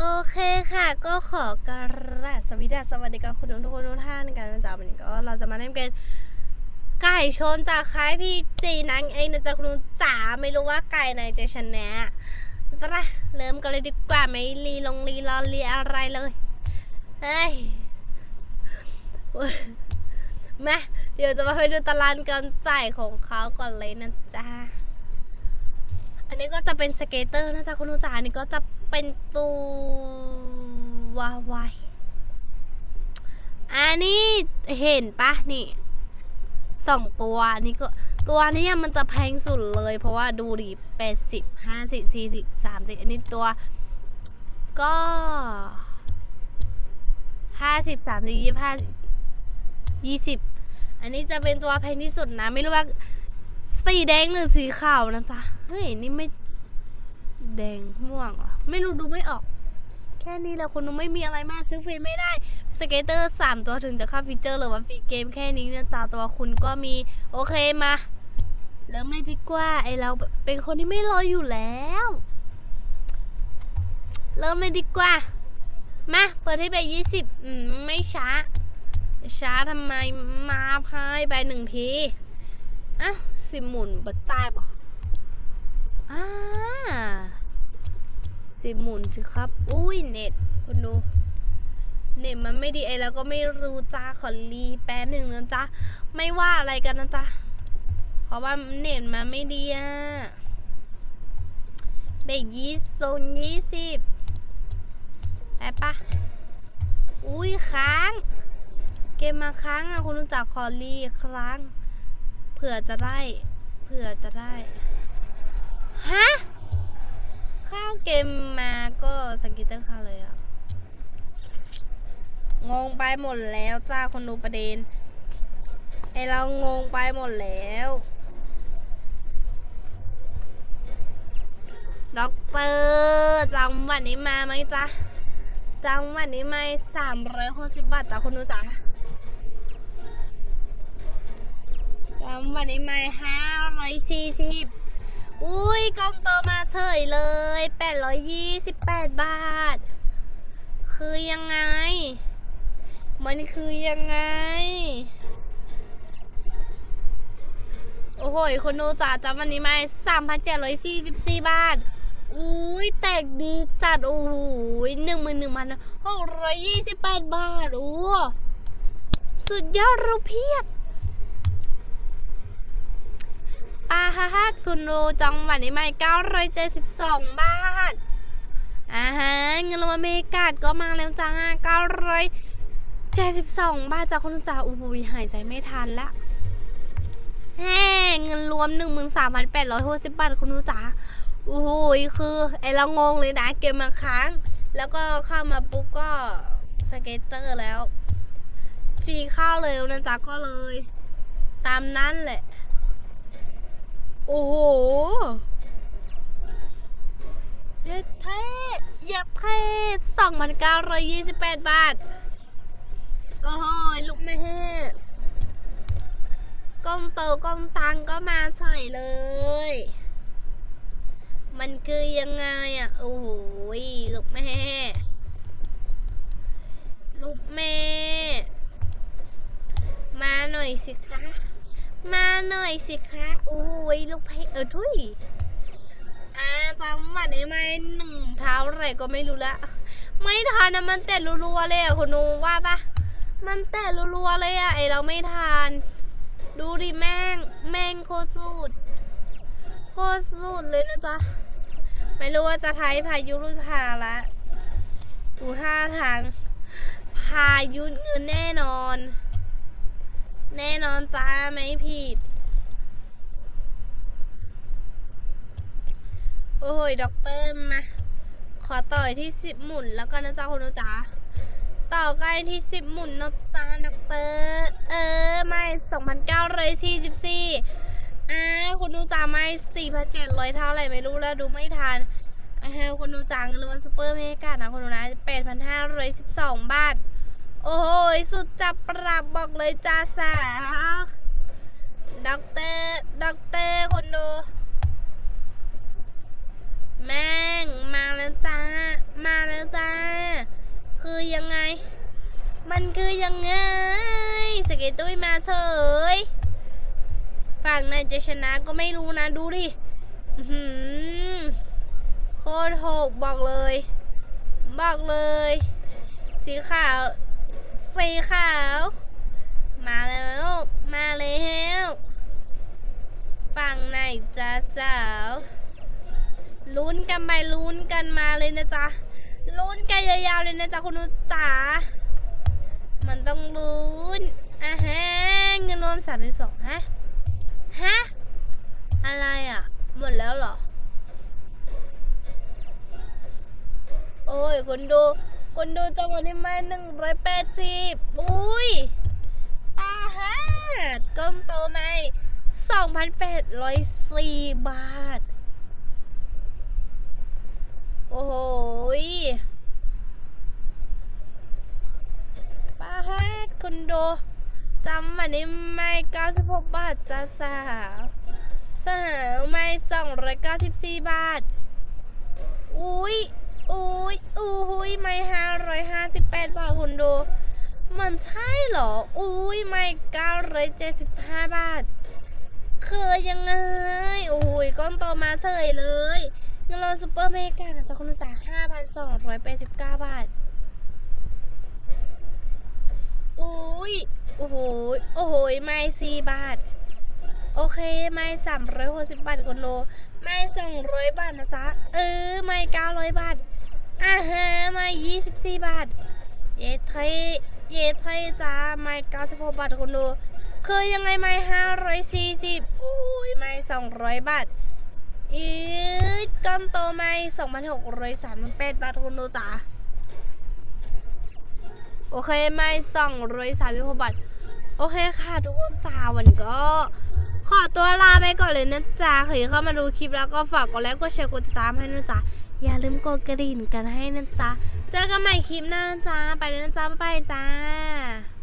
โอเคค่ะ ก็ขอกราบสวัสดีสวัสดีกับคุณทุกคนทุกท่านกันนะจ๊ะวันนี้ก็เราจะมาเล่นเกมไก่ชนจากคล้ายพี่จีนังเองนะจ๊ะคุณจ๋าไม่รู้ว่าไก่ไหนจะชนะตะเริ่มกันเลยดีกว่าไม่รีลงรีรอรีอะไรเลยเฮ้ยมาเดี๋ยวจะมาไปดูตารางการจ่ายของเขาก่อนเลยนะจ๊ะ อันนี้ก็จะเป็นสเกตเตอร์นะจ๊ะคุณผู้ชมอันนี้ก็จะเป็นตัววายอันนี้เห็นปะนี่สองตัวอันนี้ก็ตัวนี้มันจะแพงสุดเลย เพราะว่าดูดิแปดสิบห้าสิบสี่สิบสามสิบอันนี้ตัว ก็ห้าสิบสามสิบยี่ห้ายี่สิบอันนี้จะเป็นตัวแพงที่สุดนะ ไม่รู้ว่า สีแดงหรือสีขาวนะจ๊ะ เฮ้ย นี่ไม่ แดงม่วงเหรอ ไม่รู้ดูไม่ออก แค่นี้แหละคุณดูไม่มีอะไรมากซื้อฟรีไม่ได้ สเกตเตอร์สามตัวถึงจะเข้าฟีเจอร์หรือว่าฟรีเกมแค่นี้นะจ๊ะตัวคุณก็มี โอเคมา เริ่มเลยดีกว่า ไอเราเป็นคนที่ไม่รออยู่แล้ว เริ่มเลยดีกว่า มา เปิดให้ไปยี่สิบไม่ช้า ช้าทำไมมาพายไปหนึ่งที อะสิหมุนบัดใต้ปะอ่าสิหมุนสิครับ อุ้ยเน็ตคุณดู เน็ตมันไม่ดีไอแล้วก็ไม่รู้จ้าขอรีแป๊บหนึ่งนะจ๊ะไม่ว่าอะไรกันนะจ๊ะเพราะว่าเน็ตมันไม่ดีอะเบรกยี่โซนยี่สิบได้ปะอุ้ยค้าง เกมมาค้างอะคุณรู้จักขอรีค้าง เผื่อจะได้ เผื่อจะได้ ฮะ ข้าวเกมมาก็สกิตเตอร์ข้าเลยอะงงไปหมดแล้วจ้าคนดูประเด็นไอเรางงไปหมดแล้วด็อกเตอร์จังวัดนี้มาไหมจ๊ะจังวัดนี้มาสามร้อยหกสิบบาทจ้าคนดูจ้า วันนี้ไม่ห้าร้อยสี่สิบอุ้ยกล้องโตมาเฉยเลยแปดร้อยยี่สิบแปดบาท คือยังไง มันคือยังไง โอ้โหคนโนจ่าจำวันนี้มาสามพันเจ็ดร้อยสี่สิบสี่บาทอุ้ยแตกดีจัด โอ้โหหนึ่งหมื่นหนึ่งพันหกร้อยยี่สิบแปดบาท โอ้ สุดยอดราเพียบ ปาฮาฮัดคุณรูจังหวัดนี้ไม่เก้าร้อยเจ็ดสิบสองบาทอ่าฮะเงินรางวัลเมกาดก็มาแล้วจ้าเก้าร้อยเจ็ดสิบสองบาทจากคุณจ่าอู้หูหายใจไม่ทันละแฮ่เงินรวมหนึ่งหมื่นสามพันแปดร้อยหกสิบบาทคุณรู้จ๋าโอ้โหคือไอเรางงเลยนะเกมมาค้าง แล้วก็เข้ามาปุ๊บก็สเก็ตเตอร์แล้ว ฟรีเข้าเลยนะจ๊ะก็เลย ตามนั้นแหละ โอ้โหเยัดเทเยัดเทสองพันเก้าร้อยยี่สิบแปดบาท โอ้โหลูกแม่กล้องโตกล้องตังก็มาเฉยเลย มันคือยังไงอะ โอ้โหลูกแม่ลูกแม่ มาหน่อยสิคะ มาหน่อยสิคะโอ้ยลูกเพเออทุยอาจังหวัดนี้ไม่หนึ่งเท้าอะไรก็ไม่รู้ละ ไม่ทันนะมันเตะรัวๆเลยอะคุณนูว่าปะมันเตะรัวๆเลยอะไอเราไม่ทานดูดิแม่ง แม่งโคตรสุดโคตรสุดเลยนะจ๊ะ ไม่รู้ว่าจะไทยพายุหรือพาละดูท่าทาง พายุเงินแน่นอน แน่นอนจ้าไม่ผิด โอ้ยด็อกเตอร์มา ขอต่อยที่สิบหมุนแล้วกันนะจ๊ะคุณจ๋าต่อใกล้ที่สิบหมุนนะจ๊ะด็อกเตอร์เออไม่สองพันเก้าร้อยสี่สิบสี่อ่าคุณดูจ๋าไม่สี่พันเจ็ดร้อยเท่าไหร่ไม่รู้แล้วดูไม่ทันอ่าคุณดูจ๋าเงินรางวัลซูเปอร์เมกานะคุณดูนะแปดพันห้าร้อยสิบสองบาท โอ้โห สุดจับปรับบอกเลยจ้าสาวด็อกเตอร์ด็อกเตอร์คนดู แม่ง มาแล้วจ้า มาแล้วจ้า คือยังไง มันคือยังไง สเกตตุ้ยมาเฉย ฝั่งไหนจะชนะก็ไม่รู้นะ ดูดิโคตรโหกบอกเลย บอกเลย สีขาว สีขาว มาแล้ว มาแล้วฝั่งไหนจะสาวลุ้นกันไปลุ้นกันมาเลยนะจ๊ะลุ้นกันยาวๆเลยนะจ๊ะคุณนุจ๋ามันต้องลุ้นอะฮะเงินรวมสามสิบสองฮะฮะอะไรอะ หมดแล้วเหรอ โอ้ยคนดู คนดูจังหวะนี้มาหนึ่งร้อยแปดสิบอุ้ยป้าฮะกล้องโตไหมสองพันแปดร้อยสี่บาท โอ้โหป้าฮะคนดูจำวันนี้ไม่เก้าสิบหกบาทจ้าสาวสาวไม่สองร้อยเก้าสิบสี่บาท อุ้ย อุ้ยอุ้ยไม่ห้าร้อยห้าสิบแปดบาทคุณดู มันใช่เหรอ อุ้ยไม่เก้าร้อยเจ็ดสิบห้าบาท คือยังไง อุ้ยก้อนโตมาเฉยเลยเงินรอนซูเปอร์เมกานะจ๊ะคุณจ่ายห้าพันสองร้อยแปดสิบเก้าบาท อุ้ยโอ้โหโอ้โหไม่สี่บาท โอเค ไม่สามร้อยหกสิบบาทคนโนไม่สองร้อยบาทนะจ๊ะ เออ ไม่เก้าร้อยบาท อาฮะไม่ยี่สิบสี่บาท เย้ไทยเย้ไทยจ้าไม่เก้าสิบหกบาทคนโนคือยังไงไม่ห้าร้อยสี่สิบโอ้ยไม่สองร้อยบาทอีดก้อนโตไม่สองพันหกร้อยสามสิบแปดบาทคนโนจ้าโอเคไม่สองร้อยสามสิบหกบาท โอเคค่ะทุกคนจ้าวันก็ ขอตัวลาไปก่อนเลยนะจ๊ะใครเข้ามาดูคลิปแล้วก็ฝากกดไลค์กดแชร์กดติดตามให้นะจ๊ะ อย่าลืมกดกระดิ่งกันให้นะจ๊ะ เจอกันใหม่คลิปหน้านะจ๊ะ ไปเลยนะจ๊ะ บ๊ายบายจ้า